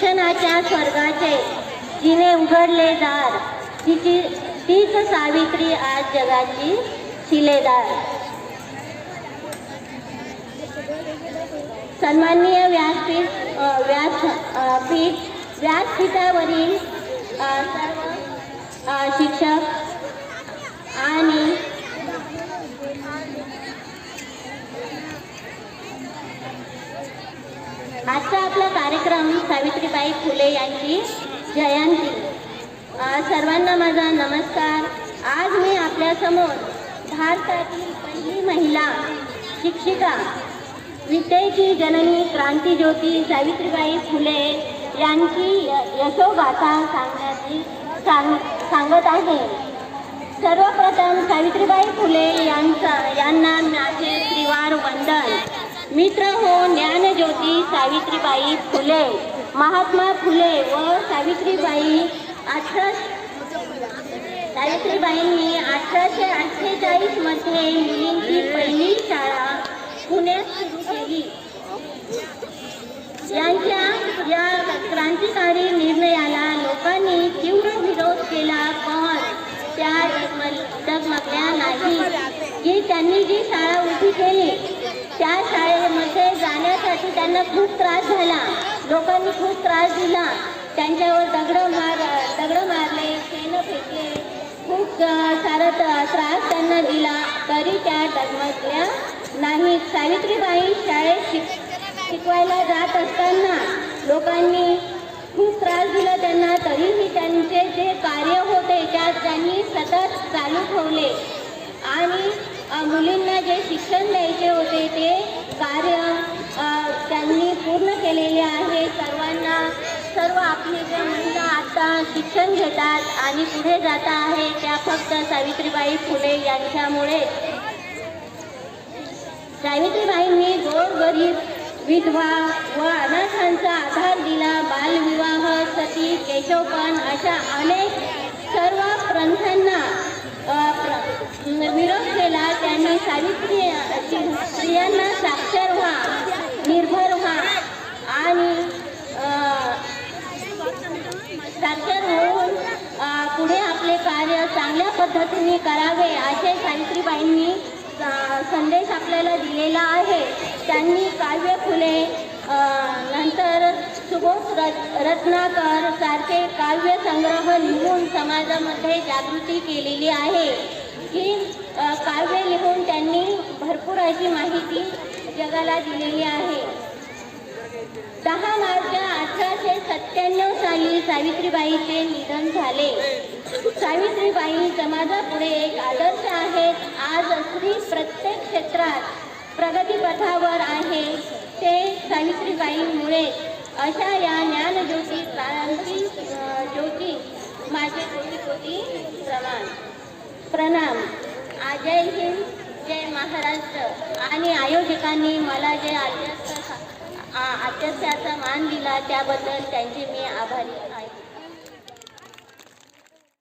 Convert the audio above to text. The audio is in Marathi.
शिक्षणाच्या स्वर्गाचे जिने उघडले दार. तिची तीच सावित्री आज जगाची शिलेदार. सन्माननीय व्यासपीठ व्यास पीठ व्यासपीठावरील सर्व शिक्षक आणि आजचा आपला कार्यक्रम सावित्रीबाई फुले यांची जयंती. सर्वांना माझा नमस्कार. आज मी आपल्यासमोर भारतातील पहिली महिला शिक्षिका विद्येची जननी क्रांतीज्योती सावित्रीबाई फुले यांची य- यशोगाथा सांगण्याची सांग सांगत आहे. सर्वप्रथम सावित्रीबाई फुले यांचा यांना माझे त्रिवार वंदन. मित्र हो ज्ञानज्योती सावित्रीबाई फुले महात्मा फुले व सावित्रीबाई अठरा सावित्रीबाईंनी अठराशे अठ्ठेचाळीसमध्ये मुलींची पहिली शाळा पुण्यात सुरू केली. यांच्या या क्रांतिकारी निर्णयाला लोकांनी तीव्र विरोध केला पण त्या डगमगल्या नाही. की त्यांनी जी शाळा उभी केली त्या शाळेमध्ये जाण्यासाठी त्यांना खूप त्रास झाला. लोकांनी खूप त्रास दिला. त्यांच्यावर दगड मार दगड मारले शेण फेकले. खूप सारा त्रास त्यांना दिला. तरी त्या डगमगल्या नाही. सावित्रीबाई शाळेत शिक शिकवायला जात असताना लोकांनी खूप त्रास दिला त्यांना. तरीही त्यांचे जे कार्य होते त्यात त्यांनी सतत चालू ठेवले. आणि मुलींना जे शिक्षण द्यायचे होते ते कार्य त्यांनी पूर्ण केलेले आहे. सर्वांना सर्व आपले जे महिला आता शिक्षण घेतात आणि पुढे जात आहे त्या फक्त सावित्रीबाई फुले यांच्यामुळे. सावित्रीबाईंनी गोरगरीब विधवा व अनाथांचा आधार दिला. बालविवाह सती केशवपण अशा अनेक सर्व प्रंथांना अ, प्र- विरोध केला त्यांनी सावित्री स्त्रियांना साक्षर व्हा निर्भर व्हा आणि साक्षर होऊन पुढे आपले कार्य चांगल्या पद्धतीने करावे असे सावित्रीबाईंनी संदेश आपल्याला दिलेला आहे. त्यांनी काव्य फुले नंतर सुबोध रत् रत्नाकर सारखे काव्य संग्रह लिहून समाजामध्ये जागृती केलेली आहे. की काव्य लिहून त्यांनी भरपूर अशी माहिती जगाला दिलेली आहे. दहा मार्च अठराशे सत्त्याण्णव साली सावित्रीबाईचे निधन झाले. सावित्रीबाई समाजापुढे एक आदर्श आहेत. आज स्त्री प्रत्येक क्षेत्रात प्रगतीपथावर आहे. ते सावित्रीबाईमुळे अशा या ज्ञानज्योती क्रांती ज्योती माझे कोटी कोटी जय हिंद जय महाराष्ट्र. आणि आयोजकांनी मला जे अध्यक्ष आ- मान दिला त्याबद्दल त्यांचे मी आभारी आहे.